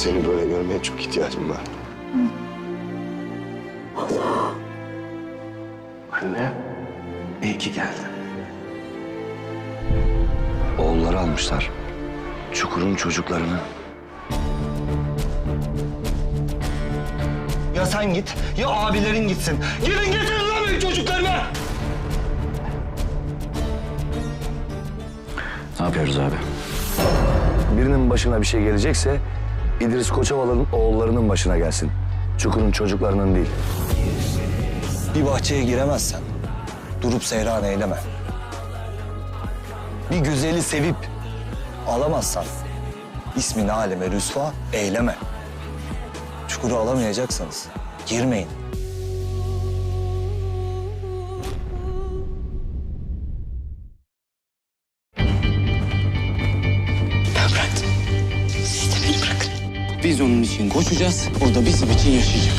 Seni böyle görmeye çok ihtiyacım var. Anne. İyi ki geldin. Oğulları almışlar. Çukur'un çocuklarını. Ya sen git ya abilerin gitsin. Gidin getirin lan benim çocuklarımı. Ne yapıyoruz abi? Birinin başına bir şey gelecekse İdris Koçovalı'nın oğullarının başına gelsin. Çukur'un çocuklarının değil. Bir bahçeye giremezsen durup seyran eyleme. Bir güzeli sevip alamazsan ismini aleme rüsva eyleme. Çukuru alamayacaksanız girmeyin. Biz onun için koşacağız. O da bizim için yaşayacak.